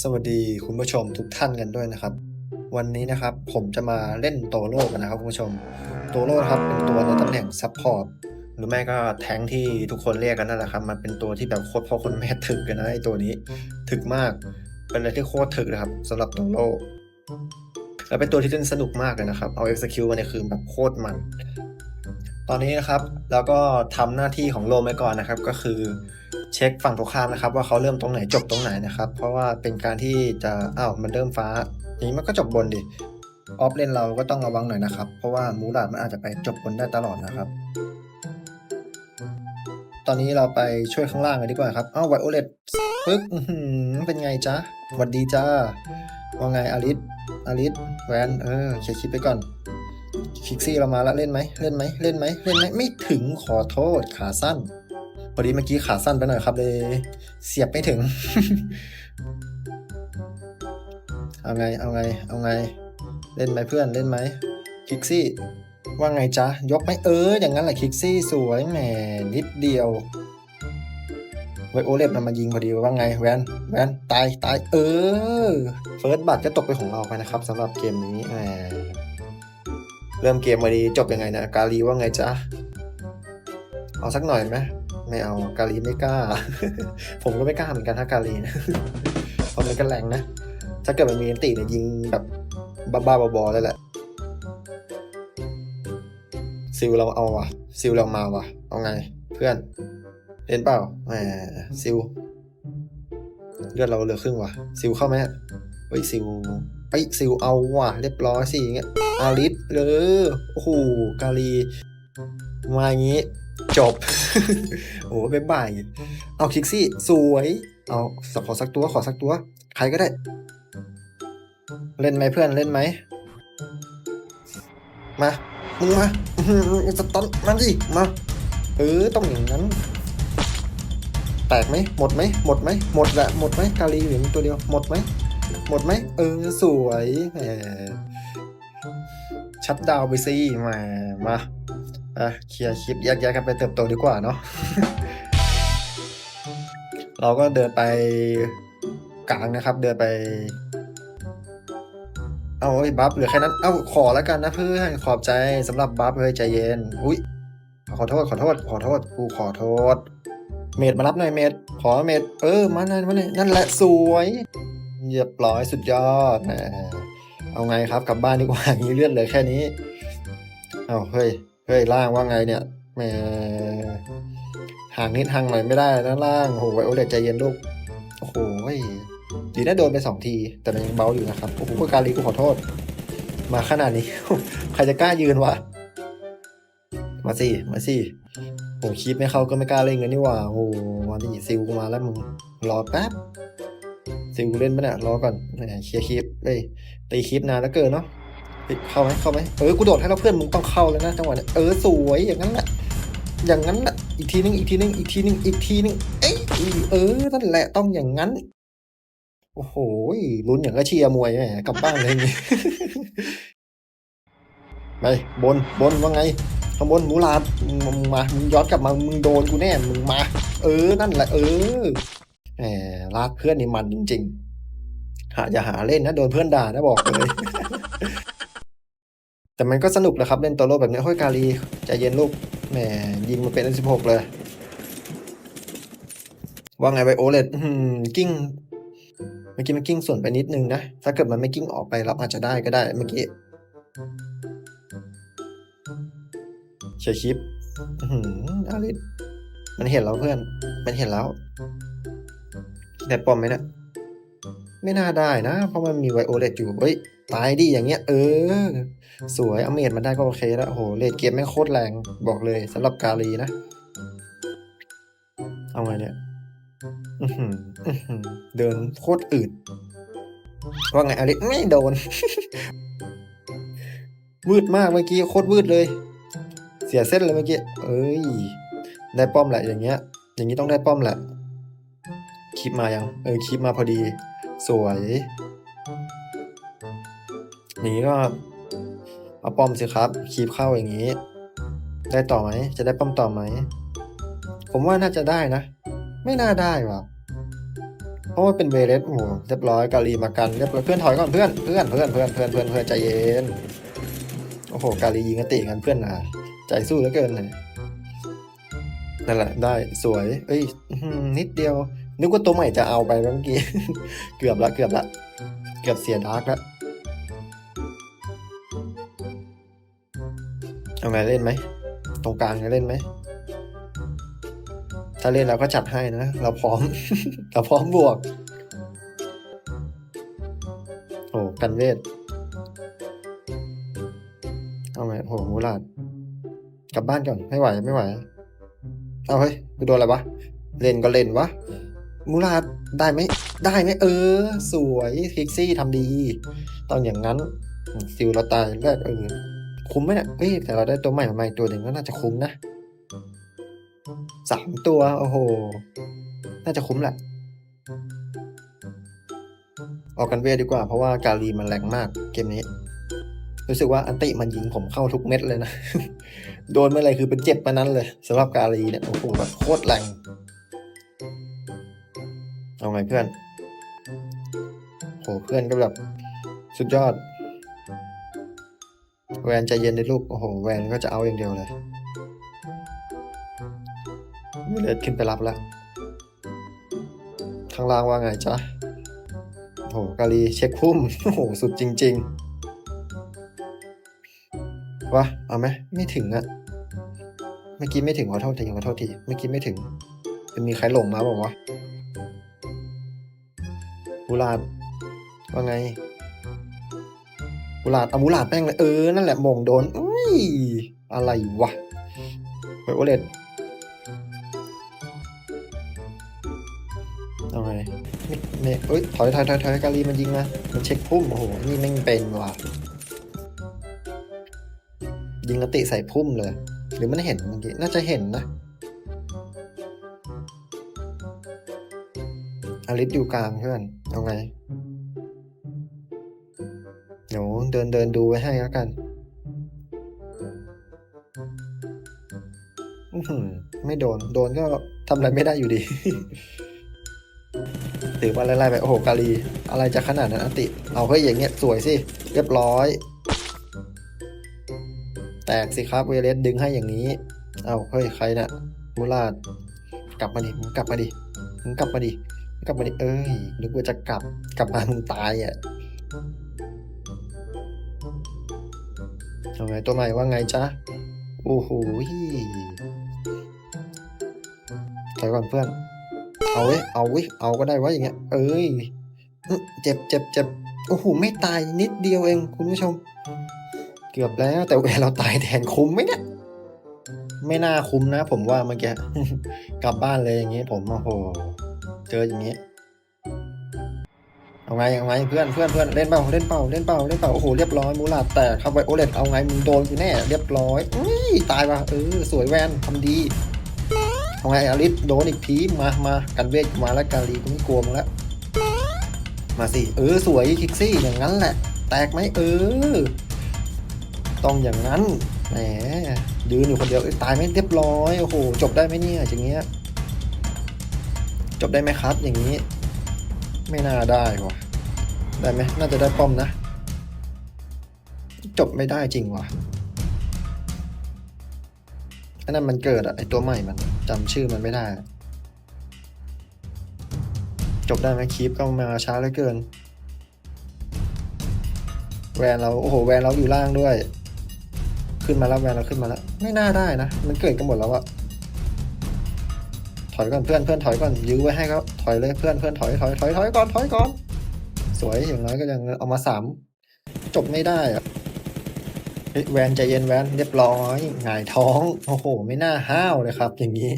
สวัสดีคุณผู้ชมทุกท่านกันด้วยนะครับ วันนี้นะครับผมจะมาเล่นโตโร่กันนะครับคุณผู้ชมโตโร่ครับเป็นตัวในตำแหน่งซับพอร์ตหรือไม่ก็แทงที่ทุกคนเรียกกันนั่นแหละครับมันเป็นตัวที่แบบโคตรพ่อคนแม่ถึกกันนะไอตัวนี้ถึกมาก เป็นอะไรที่โคตรถึกนะครับสำหรับโตโร่แล้วเป็นตัวที่เล่นสนุกมากเลยนะครับเอา execute มาเนี่ยคือแบบโคตรมัน ตอนนี้นะครับแล้วก็ทำหน้าที่ของโลมไปก่อนนะครับก็คือ เช็คฝั่งตรงข้ามนะครับ ว่าเขาเริ่มตรงไหนจบตรงไหนนะครับ เพราะว่าเป็นการที่จะอ้าวมันเริ่มฟ้านี้มันก็จบบนดิออฟเลนเราก็ต้องระวังหน่อยนะครับ เพราะว่ามูดาดมันอาจจะไปจบบนได้ตลอดนะครับ ตอนนี้เราไปช่วยข้างล่างกันดีกว่าครับอ้าวไวโอเลตปึ๊กเป็นไงจ๊ะหวัดดีจ้าว่าไงอลิสอลิสแวนเออเขียนคิดไปก่อนคิกซี่เรามาแล้วเล่นไหมเล่นไหมเล่นไหมเล่นไหมไม่ถึงขอโทษขาสั้น พอดีเมื่อกี้ขาสั้นไปหน่อยครับเลยเสียบไม่ถึง เอาไง เอาไง เอาไง เล่นไหมเพื่อนเล่นไหมคิกซี่ว่าไงจ๊ะ ยกไหมเออ อย่างนั้นแหละคิกซี่สวยแหมนิดเดียวไวโอเลตมันมายิงพอดีว่าไงแวนแวนตายตายเออเฟิร์สบัตก็ตกไปของเราไปนะครับสำหรับเกมนี้แหมเริ่มเกมวันนี้จบยังไงนะกาลีว่าไงจ๊ะเอาสักหน่อยไหม ไม่เอากาลีไม่กล้า ผมก็ไม่กล้าเหมือนกันถ้ากาลีนะเพราะมันก็แรงนะ ถ้าเกิดมันมีอันติเนี่ยยิงแบบบ้าๆบอๆเลยแหละซิลเราเอาว่ะซิลเรามาว่ะ เอาไง เพื่อนเล่นเปล่าแหมซิลเลือดเราเหลือครึ่งว่ะ ซิลเข้าไหมเฮ้ยซิลไปซิลเอาว่ะ เรียบร้อยสิอย่างเงี้ยอาริสเลยโอ้โหกาลีมาอย่างงี้ จบ โอ้โหบ๊ายบาย เอาคิกซี่ สวย เอาสักขอสักตัว ขอสักตัว ใครก็ได้ เล่นไหมเพื่อน เล่นไหม มา มึงมาสตันมันสิมา เออ ต้องอย่างนั้น แตกไหม หมดไหม หมดไหม หมดละหมดไหม กาลีอยู่ตัวเดียว หมดไหม หมดไหม เออ สวยแหมชัดดาวไปสิมา มา อะเคลียร์คลิปแยกย้ายกันไปเติบโตดีกว่าเนาะเราก็เดินไปกลางนะครับ เดินไป เอาไอ้บัฟเหลือแค่นั้นเอาขอแล้วกันนะเพื่อนขอบใจสำหรับบัฟเลยใจเย็นอุ้ยขอโทษขอโทษ ขอโทษกูขอโทษ เมดมารับหน่อยเมดขอเมดเออมาหน่อยมาหน่อยนั่นแหละสวยเรียบร้อยสุดยอดนะเอาไงครับกลับบ้านดีกว่ามีเลือดเลือแค่นี้ เอาเฮ้ย เฮ้ยล่างว่าไงเนี่ยแหมห่างนิดห่างหน่อยไม่ได้นะล่างโอ้โหไวโอเลตใจเย็นลูกโอ้โหดีนะโดนไปสองที แต่มันยังเบาอยู่นะครับโอ้โหกาลีกูขอโทษ มาขนาดนี้ ใครจะกล้ายืนวะ มาสิ มาสิโอ้คลิปไม่เข้าก็ไม่กล้าเล่นกันนี่หว่าโอ้โหมาดิซิลกูมาแล้วมึงรอแป๊บซิลกูเล่นปะเนี่ยรอก่อนแหมเคลียร์คลิปเอ้ยตีคลิปนานแล้วเกินเนาะ ปิดเข้าไหมเข้าไหมเออกูโดดให้แล้วเพื่อนมึงต้องเข้าแล้วนะจังหวะเนี้ยเออสวยอย่างนั้นแหละอย่างนั้นแหละอีกทีนึงอีกทีนึงอีกทีนึงอีกทีนึงเอ้ยเออนั่นแหละต้องอย่างนั้น โอ้โหลุ้นอย่างก็เชียร์มวยแหมกลับบ้านเลยนี่ไปบนบนว่าไงข้างบนมูลาดมึงมึงมามึงย้อนกลับมามึงโดนกูแน่มึงมา เออนั่นแหละ เออแหมลากเพื่อนนี่มันจริงๆหาอย่าหาเล่นนะโดนเพื่อนด่านะบอกเลย แต่มันก็สนุกนะครับ เล่นตัวโลแบบนี้เฮ้ยกาลีใจเย็นลูกแหมยิงมาเป็นสิบหกเลย ว่าไงไวโอเลตกิ้งเมื่อกี้มันกิ้งส่วนไปนิดนึงนะ ถ้าเกิดมันไม่กิ้งออกไปเราอาจจะได้ก็ได้เมื่อกี้เชียร์คลิปอือหือาริสมันเห็นแล้วเพื่อน มันเห็นแล้วได้ปอมไหมเนะ ไม่น่าได้นะ เพราะมันมีไวโอเลตอยู่ เฮ้ย ตายดิอย่างเงี้ย เออ สวยเอาเมดมันได้ก็โอเคแล้วโหเลดเกมไม่โคตรแรงบอกเลยสำหรับกาลีนะ เอาไงเนี่ยเดินโคตรอืดว่าไงอลิไม่โดนวืดมากเมื่อกี้โคตรวืดเลย เสียเส้นเลยเมื่อกี้ เอ้ย ได้ป้อมแหละอย่างเงี้ย อย่างนี้ต้องได้ป้อมแหละคลิปมายัง เออคลิปมาพอดี สวยอย่างนี้ก็เอาป้อมสิครับคลิปเข้าอย่างนี้ ได้ต่อไหม จะได้ป้อมต่อไหม ผมว่าน่าจะได้นะ ไม่น่าได้ว่ะ เพราะว่าเป็นเวเลสโอ้โหเรียบร้อยกาลีมากันเรียบร้อยเพื่อนถอยก่อนเพื่อนเพื่อนเพื่อนเพื่อนเพื่อนเพื่อนเพื่อนใจเย็น โอ้โห กาลียิงกติกันเพื่อนอะใจสู้เหลือเกินเลยนั่นแหละได้สวย เอ้ยนิดเดียว นึกว่าตัวใหม่จะเอาไปเมื่อกี้ เกือบละเกือบละเกือบเสียดาร์กละเอาไงเล่นไหม ตรงกลางจะเล่นไหม ถ้าเล่นเราก็จัดให้นะ เราพร้อม เราพร้อมบวก โอ้กันเวทเอาไงโอ้มูลาด กลับบ้านก่อน ไม่ไหว ไม่ไหว เอาเฮ้ยกูโดนอะไรวะ เล่นก็เล่นวะ มูลาดได้ไหมได้ไหมเออ สวยพิกซี่ทำดี ต้องอย่างนั้นซิลเราตายแรกเออคุ้มไหมเนี่ยเอ้ยแต่เราได้ตัวใหม่มาใหม่ตัวหนึ่งก็น่าจะคุ้มนะสามตัว โอ้โห น่าจะคุ้มแหละ ออกกันเวทดีกว่า เพราะว่าการีมันแรงมากเกมนี้ รู้สึกว่าอันติมันยิงผมเข้าทุกเม็ดเลยนะ โดนเมื่อไหรคือเป็นเจ็บมานั้นเลยสำหรับการีเนี่ย โอ้โหแบบโคตรแรง เอาไงเพื่อนโหเพื่อนก็แบบสุดยอด แวนใจเย็นในลูกโอ้โหแวนก็จะเอาอย่างเดียวเลยมิเลสขึ้นไปรับแล้วทางล่างว่าไงจ๊ะโหกาลีเช็คพุ่มโอ้โหสุดจริง ๆวะเอาไหมไม่ถึงอะเมื่อกี้ไม่ถึงขอโทษทีขอโทษทีเมื่อกี้ไม่ถึงจะมีใครหลงมาบอกวะ บูลาดว่าไงบูลาดเอาบูลาดแป้งเลยเออ นั่นแหละมงโดนอุ้ยอะไรวะเฮ้ยโอเลตเอาไงไม่เอ้ยถอยถอยถอยถอยกาลีมันยิงมามันเช็คพุ่มโอ้โหนี่แม่งเป็นว่ะยิงกติใส่พุ่มเลย หรือมันเห็นเมื่อกี้น่าจะเห็นนะ อาริสอยู่กลางเพื่อนเอาไงเดี๋ยวเดินเดินดูไว้ให้แล้วกันอื้อหือไม่โดน โดนก็ทำอะไรไม่ได้อยู่ดีถือว่าไล่ๆไป โอ้โห กาลี อะไรจะขนาดนั้นอติ เอาเฮ้ยอย่างเงี้ย สวยสิ เรียบร้อย แตกสิครับ เวเลสดึงให้อย่างนี้ เอาเฮ้ย ใครนะ่ะ มูลาด กลับมาดิ มึงกลับมาดิ มึงกลับมาดิ กลับมาดิเอ้ยนึกว่าจะกลับกลับมามึงตายอะเอาไงตัวใหม่ว่าไงจ๊ะ โอ้โหถอยก่อนเพื่อน เอาเว้ยเอาเว้ยเอาก็ได้วะอย่างเงี้ย เอ้ยเจ็บเจ็บเจ็บโอ้โหไม่ตายนิดเดียวเองคุณผู้ชม เกือบแล้วแต่เวลาเราตายแทนคุ้มไหมเนี่ยไม่น่าคุ้มนะ ผมว่าเมื่อกี้กลับบ้านเลยอย่างเงี้ยผมโอ้โห เจออย่างงี้เอาไงเอาไงเพื่อนเพื่อนเพื่อนเล่นเปล่าเล่นเปล่าเล่นเปล่าเล่นเปล่าโอ้โหเรียบร้อยมูลาดแตกครับไวโอเลตเอาไงมึงโดนกูแน่เรียบร้อยอุ้ยตายว่ะเออสวยแวนทำดีเอาไงอลิสโดนอีกทีมามากันเวทมาแล้วกาลีกูไม่กลัวมึงแล้วมาสิเออสวยคิกซี่อย่างนั้นแหละ แตกไหมเออ ต้องอย่างนั้นแหมยืนอยู่คนเดียวตายไหมเรียบร้อยโอ้โหจบได้ไหมเนี่ยอย่างเงี้ย จบได้ไหมครับอย่างนี้ ไม่น่าได้ว่ะได้ไหมน่าจะได้ป้อมนะ จบไม่ได้จริงว่ะอันนั้นมันเกิดอะไอตัวใหม่มันจำชื่อมันไม่ได้ จบได้ไหมคลิปก็มาช้าเหลือเกิน แวนเราโอ้โหแวนเราอยู่ล่างด้วย ขึ้นมาแล้วแวนเราขึ้นมาแล้ว ไม่น่าได้นะ มันเกิดกันหมดแล้วอะ อยก่อนเพื่อนเพื่อนถอยก่อนยื้อไว้ให้เขาถอยเลยเพื่อนเพื่อนถอยถอยถอยถอยก่อนถอยก่อน สวยอย่างน้อยก็ยังเอามาสามจบไม่ได้อะเฮ้แวนใจเย็นแวนเรียบร้อยหงายท้องโอ้โห ไม่น่าห้าวเลยครับ อย่างนี้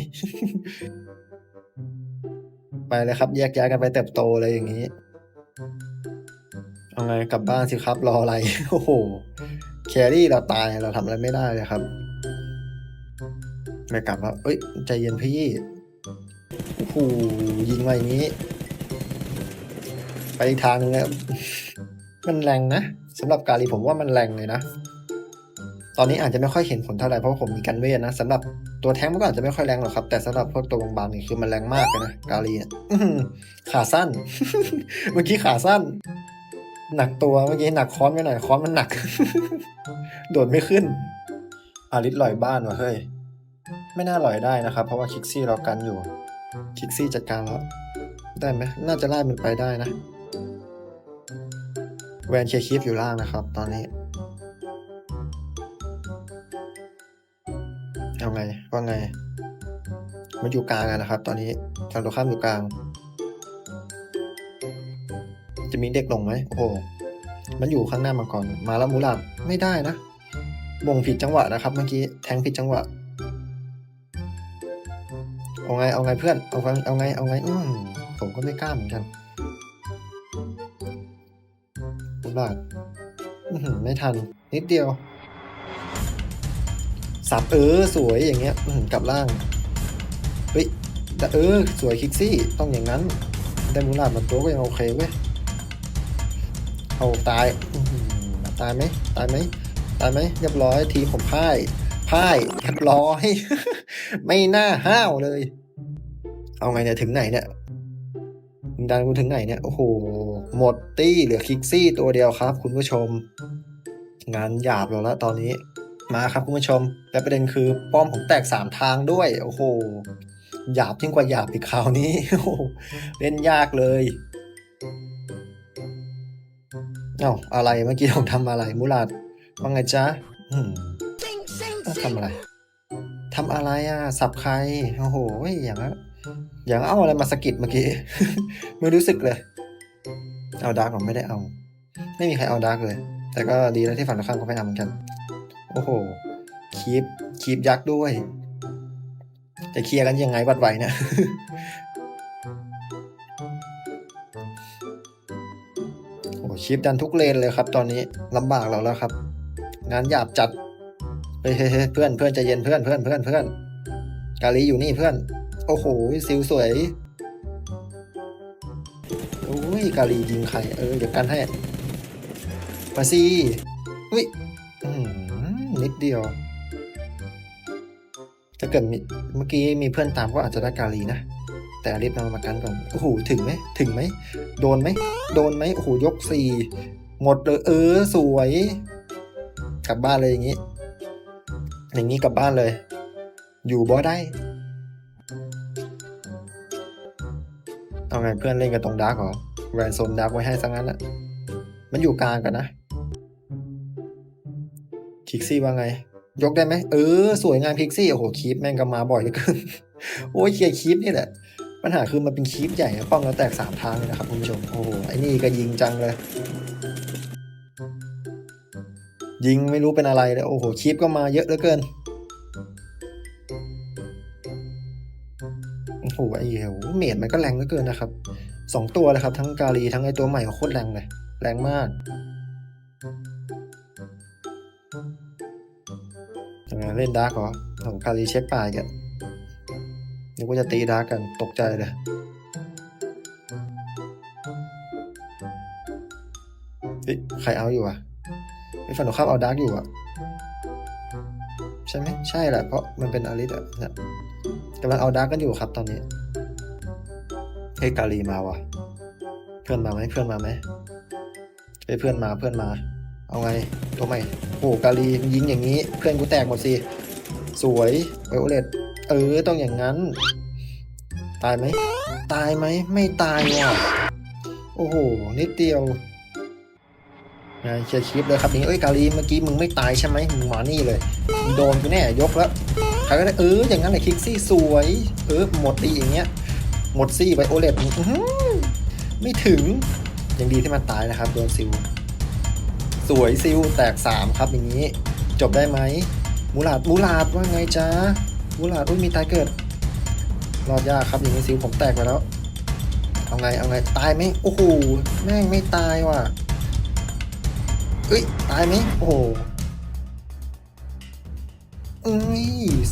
ไปเลยครับแยกย้ายกันไปเติบโตเลยอย่างนี้เอาไงกลับบ้านสิครับรออะไรโอ้โหแครี่เราตายเราทำอะไรไม่ได้เลยครับไม่กลับแล้วเอ้ยใจเย็นพี่ โอ้ยิงมาอย่างนี้ ไปอีกทางนึงแล้วมันแรงนะสำหรับกาลีผมว่ามันแรงเลยนะ ตอนนี้อาจจะไม่ค่อยเห็นผลเท่าไหร่เพราะผมมีกันเวทนะสำหรับตัวแท้งมันก็อาจจะไม่ค่อยแรงหรอกครับ แต่สำหรับพวกตัวบางๆนี่คือมันแรงมากเลยนะกาลีเนี่ยขาสั้น เมื่อกี้ขาสั้น หนักตัวเมื่อกี้หนักค้อนไปหน่อยค้อนมันหนัก โดดไม่ขึ้น อาริสลอยบ้านวะเฮ้ยไม่น่าลอยได้นะครับ เพราะว่าคิกซี่เรากันอยู่ คิกซี่จัดการแล้ว ได้ไหมน่าจะไล่มันไปได้นะ แวนเคลียร์คีฟอยู่ล่างนะครับ ตอนนี้เอาไง ว่าไง มันอยู่กลางนะครับ ตอนนี้ทางตัวข้ามอยู่กลาง จะมีเด็กลงไหมโอ้โห มันอยู่ข้างหน้ามาก่อนมาแล้วมูลาดไม่ได้นะบ่งผิดจังหวะนะครับ เมื่อกี้แทงผิดจังหวะ เอาไง เอาไงเพื่อน เอาไง เอาไง เอาไง อืมผมก็ไม่กล้าเหมือนกันมูลาดอื้อหือไม่ทัน นิดเดียวสับเออ สวยอย่างเงี้ยกลับล่าง เฮ้ยแต่เออ สวยคิกซี่ ต้องอย่างนั้น ได้มูลาดมาตัวก็ยังโอเคเว้ย เอาตาย ตายไหม ตายไหม ตายไหมเรียบร้อยทีมผมพ่าย พ่ายเรียบร้อย ไม่น่าห้าวเลย เอาไงเนี่ยถึงไหนเนี่ยมึงดันกูถึงไหนเนี่ย โอ้โห หมดตี้เหลือคิกซี่ตัวเดียวครับ คุณผู้ชม งานหยาบเราแล้วตอนนี้ มาครับคุณผู้ชม และประเด็นคือป้อมผมแตกสามทางด้วย โอ้โห หยาบยิ่งกว่าหยาบอีกคราวนี้เล่นยากเลยเอ้าอะไรเมื่อกี้ผมทำอะไรมูลาดว่าไงจ๊ะ ต้องทำอะไรทำอะไรอะ สับใคร โอ้โห อย่างนั้นอย่างเอาอะไรมาสะกิดเมื่อกี้ ไม่รู้สึกเลย เอาดาร์กผมไม่ได้เอา ไม่มีใครเอาดาร์กเลย แต่ก็ดีแล้วที่ฝั่งตรงข้ามก็ไม่เอาเหมือนกัน โอ้โห คีบคีบยักษ์ด้วย จะเคลียร์กันยังไงวัดไหวเนี่ยโอ้ชีพดันทุกเลนเลยครับ ตอนนี้ลำบากเราแล้วครับ งานหยาบจัด เฮ้ยเฮ้เฮ้เพื่อนเพื่อนใจเย็นเพื่อนเพื่อนเพื่อนเพื่อนกาลีอยู่นี่เพื่อน โอ้โหซิวสวยโอ้ยกาลียิงใครเออเดี๋ยวกันให้มาสิอุ้ยอื้อหือนิดเดียวถ้าเกิดมีเมื่อกี้มีเพื่อนตามก็อาจจะได้กาลีนะแต่อลิสนำมากันก่อนโอ้โหถึงไหมถึงไหมโดนไหมโดนไหมโอ้โหยกสี่หมดเลยเออสวย กลับบ้านเลยอย่างนี้ อย่างนี้กลับบ้านเลย อยู่บ่ได้ เอาไงเพื่อนเล่นกันตรงดาร์กเหรอแวนโซนดาร์กไว้ให้ซะงั้นอะมันอยู่กลางกันนะคิกซี่ว่าไง ยกได้ไหมเออ สวยงามพิกซี่ โอ้โหคีปแม่งก็มาบ่อยเหลือเกินโอ้ยเคลียร์คีปนี่แหละปัญหาคือมันเป็นคีปใหญ่อะป้องแล้วแตกสามทางเลยนะครับคุณผู้ชมโอ้โหไอ้นี่ก็ยิงจังเลย ยิงไม่รู้เป็นอะไรเลยโอ้โหคีปก็มาเยอะเหลือเกินโอ้โหไอ้เหี้ยเมดมันก็แรงเหลือเกินนะครับสองตัวเลยครับ ทั้งกาลีทั้งไอ้ตัวใหม่โคตรแรงเลยแรงมากยังไงเล่นดาร์กเหรอโอ้โหกาลีเช็คป่าอีกอะนึกว่าจะตีดาร์กกันตกใจเลยเฮ้ยใครเอาอยู่อะ ไอ้ฝั่งตรงข้ามเอาดาร์กอยู่อะใช่ไหมใช่แหละเพราะมันเป็นอาริสอะเนี่ยกำลังเอาดาร์กกันอยู่ครับตอนนี้เฮ้กาลีมาวะเพื่อนมาไหมเพื่อนมาไหมเฮ้ยเพื่อนมาเพื่อนมา เอาไงตัวใหม่โอ้กาลียิงอย่างนี้ เพื่อนกูแตกหมดสิสวยไวโอเลตเออต้องอย่างนั้น ตายไหมตายไหมไม่ตายว่ะโอ้โหนิดเดียว งานเคลียร์คลิปเลยครับนี่เอ้ยกาลีเมื่อกี้มึงไม่ตายใช่ไหมมึงมานี่เลยมึงโดนกูแน่ยกแล้วใครก็ได้เอออย่างนั้นแหละคิกซี่สวย เออหมดดีอย่างเงี้ย หมดซี่ไวโอเลตอื้อหือไม่ถึงยังดีที่มันตายนะครับโดนซิลสวยซิลแตกสามครับอย่างนี้ จบได้ไหมมูลาดมูลาดว่าไงจ๊ะมูลาดอุ้ยมีตายเกิดรอดยากครับอย่างนี้ซิลผมแตกไปแล้ว เอาไงเอาไงตายไหมโอ้โหแม่งไม่ตายว่ะ เอ้ย ตายไหมโอ้โหเอ้ย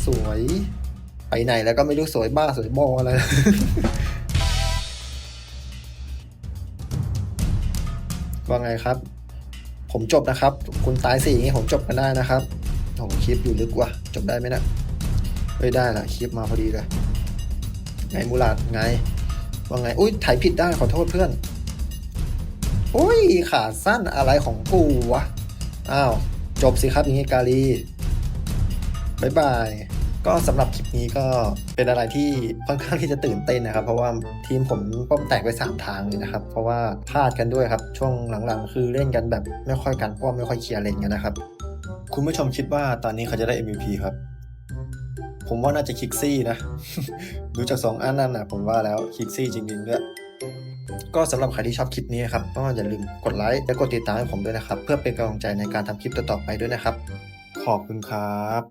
สวย ไปไหนแล้วก็ไม่รู้สวยบ้าสวยบออะไรว่าไงครับ ผมจบนะครับ คุณตายสี่อย่างนี้ผมจบกันได้นะครับโอ้โหคลิปอยู่ลึกว่ะ จบได้ไหมนะเฮ้ยได้ละคลิปมาพอดีเลย ไงมูลาดไง ว่าไง อุ้ยถ่ายผิดได้ขอโทษเพื่อน อุ้ยขาสั้นอะไรของกูวะ อ้าว จบสิครับอย่างงี้กาลีบายบาย ก็สำหรับคลิปนี้ก็เป็นอะไรที่ค่อนข้างที่จะตื่นเต้นนะครับ เพราะว่าทีมผมป้อมแตกไป 3 ทางเลยนะครับ เพราะว่าพลาดกันด้วยครับ ช่วงหลังๆ คือเล่นกันแบบไม่ค่อยกันป้อมไม่ค่อยเคลียร์เลนกันนะครับ คุณผู้ชมคิดว่าตอนนี้เขาจะได้ MVP ครับ ผมว่าน่าจะคิกซี่นะ ดูจากสองอันนั่นนะผมว่าแล้วคิกซี่จริงๆด้วย ก็สำหรับใครที่ชอบคลิปนี้ครับก็อย่าลืมกดไลค์และกดติดตามให้ผมด้วยนะครับ เพื่อเป็นกำลังใจในการทำคลิปต่อๆไปด้วยนะครับ ขอบคุณครับ